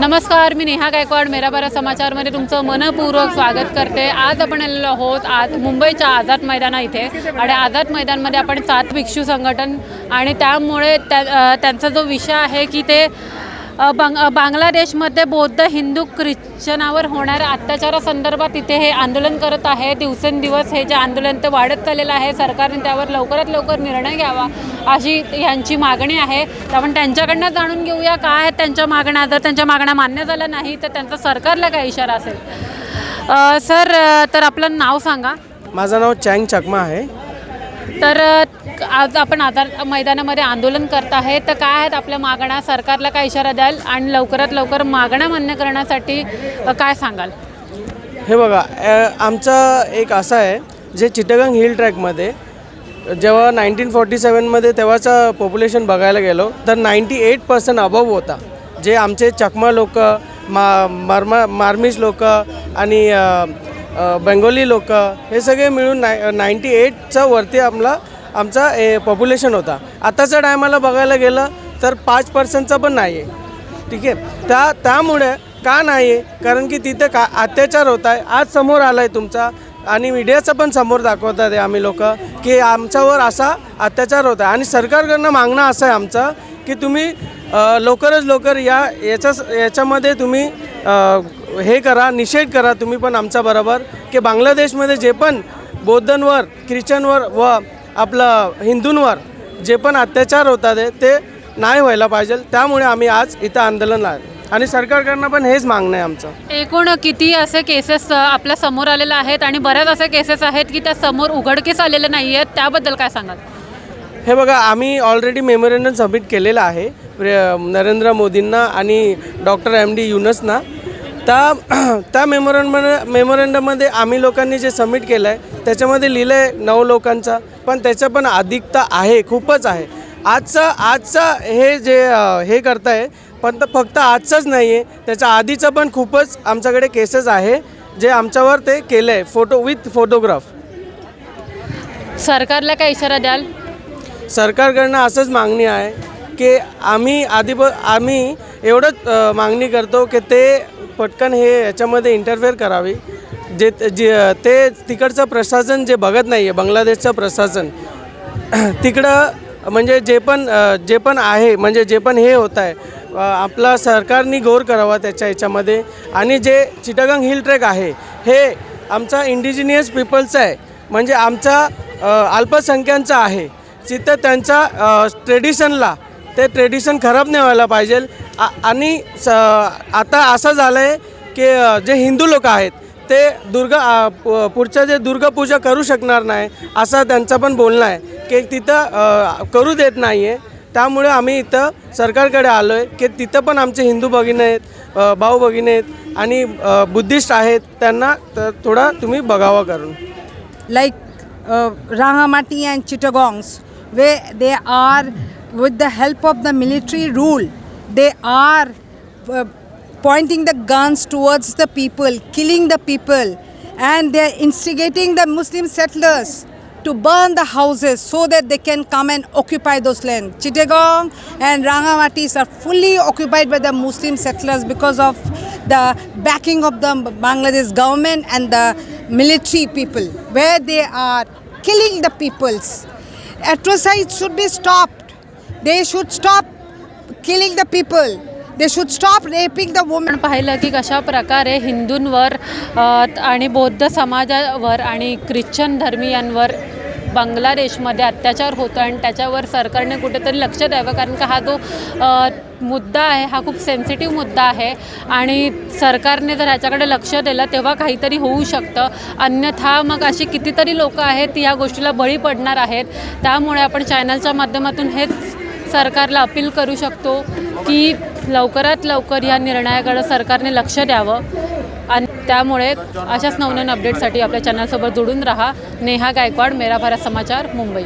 नमस्कार मी नेहा गायकवाड मेरा बारा समाचारमध्ये तुमचं मनपूर्वक स्वागत करते. आज आपण आलेलो आहोत आज मुंबईच्या आझाद मैदाना इथे. आणि आझाद मैदानमध्ये आपण सात भिक्षू संघटन आणि त्यामुळे त्या त्यांचा जो विषय आहे की ते बांग बांगलादेशमध्ये बौद्ध हिंदू ख्रिश्चनावर होणाऱ्या अत्याचारासंदर्भात इथे हे आंदोलन करत आहे. दिवसेंदिवस हे जे आंदोलन ते वाढत चाललेलं आहे. सरकारने त्यावर लवकरात लवकर निर्णय घ्यावा अशी यांची मागणी आहे. तर आपण त्यांच्याकडनं जाणून घेऊया काय आहेत त्यांच्या मागण्या. जर त्यांच्या मागण्या मान्य झाल्या नाही तर त्यांचा सरकारला काय इशारा असेल? सर तर आपलं नाव सांगा. माझं नाव चँग चकमा आहे. तर आज आपण आधार मैदानामध्ये आंदोलन करत आहे तर काय आहेत आपल्या मागण्या? सरकारला काय इशारा द्याल? आणि लवकरात लवकर मागण्या मान्य करण्यासाठी काय सांगाल? हे बघा आमचा आमचं एक असं आहे जे चिटगंग हिल ट्रॅकमध्ये जेव्हा नाईन्टीन फोर्टी सेवनमध्ये तेव्हाचं पॉप्युलेशन बघायला गेलो तर नाईंटी एट पर्सेंट अबव होता. जे आमचे चकमा लोक मा मार्मा मार्मिश लोक आणि बेंगोली लोक हे सगळे मिळून नाय नाईंटी एटचं वरती आपला आमचा पॉप्युलेशन होता. आताच्या टायमाला बघायला गेलं तर पाच पर्सेंटचं पण नाही आहे ठीक आहे? त्या त्यामुळे का नाही आहे कारण की तिथे का अत्याचार होत आहे आज समोर आला आहे तुमचा. आणि मीडियाचं पण समोर दाखवतात आहे आम्ही लोक की आमच्यावर असा अत्याचार होत आहे आणि सरकारकडनं मागणं असं आहे आमचं की तुम्ही लवकरच लवकर या याच्या याच्यामध्ये तुम्ही हे करा निषेध करा तुम्ही पण आमचा बरोबर. की बांगलादेशमध्ये जे पण बौद्धांवर ख्रिश्चनवर व आपलं हिंदूंवर जे पण अत्याचार होतात ते नाही व्हायला पाहिजे. त्यामुळे आम्ही आज इथं आंदोलन आहे आणि सरकारकडनं पण हेच मागणं आहे आमचं. एकूण किती असे केसेस आपल्यासमोर आलेले आहेत आणि बऱ्याच असे केसेस आहेत की त्या समोर उघडकीस आलेले नाही आहेत त्याबद्दल काय सांगाल? हे बघा आम्ही ऑलरेडी मेमोरेंडम सबमिट केलेलं आहे नरेंद्र मोदींना आणि डॉक्टर एम डी युनसना. त्या त्या मेमोरंडम मेमोरेंडममध्ये आम्ही लोकांनी जे सबमिट केलं आहे त्याच्यामध्ये लिहिलं आहे नऊ लोकांचा पण त्याचं पण अधिकता आहे खूपच आहे. आजचं आजचं हे जे हे करताय पण तर फक्त आजचंच नाही आहे त्याच्या आधीचं पण खूपच आमच्याकडे केसेस आहे जे आमच्यावर ते केलं आहे फोटो विथ फोटोग्राफ सरकारला काय इशारा द्याल? सरकारकडनं असंच मागणी आहे की आम्ही आधी ब आम्ही एवढंच मागणी करतो की ते पटकन हे याच्यामध्ये इंटरफेअर करावी. जे जे ते तिकडचं प्रशासन जे बघत नाही आहे बांगलादेशचं प्रशासन तिकडं म्हणजे जे पण जे पण आहे म्हणजे जे पण हे होत आहे आपला सरकारनी गौर करावा त्याच्या याच्यामध्ये. आणि जे चिटागंग हिल ट्रेक आहे हे आमचा इंडिजिनियस पीपलचं आहे. म्हणजे आमचा अल्पसंख्यांचा आहे. जिथे त्यांच्या ट्रेडिशनला ते ट्रेडिशन खराब नाही व्हायला पाहिजे. आणि स आता असं झालं आहे की जे हिंदू लोक आहेत ते दुर्गा पु- पुढचं जे दुर्गापूजा करू शकणार नाही असं त्यांचं पण बोलणं आहे. की तिथं करू देत नाही आहे त्यामुळे आम्ही इथं सरकारकडे आलो आहे की तिथं पण आमचे हिंदू भगिनी आहेत भाऊ भगिनी आहेत आणि बुद्धिस्ट आहेत त्यांना तर थोडा तुम्ही बघावा करून. Like uh, Rangamati and Chittagongs, where they are, with the help of the military rule, they are uh, pointing the guns towards the people, killing the people, and they are instigating the Muslim settlers to burn the houses so that they can come and occupy those lands. Chittagong and Rangamatis are fully occupied by the Muslim settlers because of the backing of the Bangladesh government and the military people, where they are killing the peoples. Atrocities should be stopped. They should stop killing the people. They should stop raping the woman पाहिलं की कशा प्रकारे हिंदूंवर आणि बौद्ध समाजावर आणि Christian धर्मियांवर बांगलादेशमध्ये अत्याचार होतो आणि त्याच्यावर सरकारने कुठेतरी लक्ष द्यावं कारण का हा जो मुद्दा आहे हा खूप सेन्सिटिव्ह मुद्दा आहे आणि सरकारने जर ह्याच्याकडे लक्ष दिलं तेव्हा काहीतरी होऊ शकतं. अन्यथा मग अशी कितीतरी लोकं आहेत ती ह्या गोष्टीला बळी पडणार आहेत. त्यामुळे आपण चॅनलच्या माध्यमातून हेच सरकारला अपील करू शकतो की लवकरात लवकर या निर्णयाकडं सरकारने लक्ष द्यावं. त्यामुळे अशाच नवनवीन अपडेटसाठी आपल्या चॅनलसोबत जोडून राहा. नेहा गायकवाड मेरा भारत समाचार मुंबई.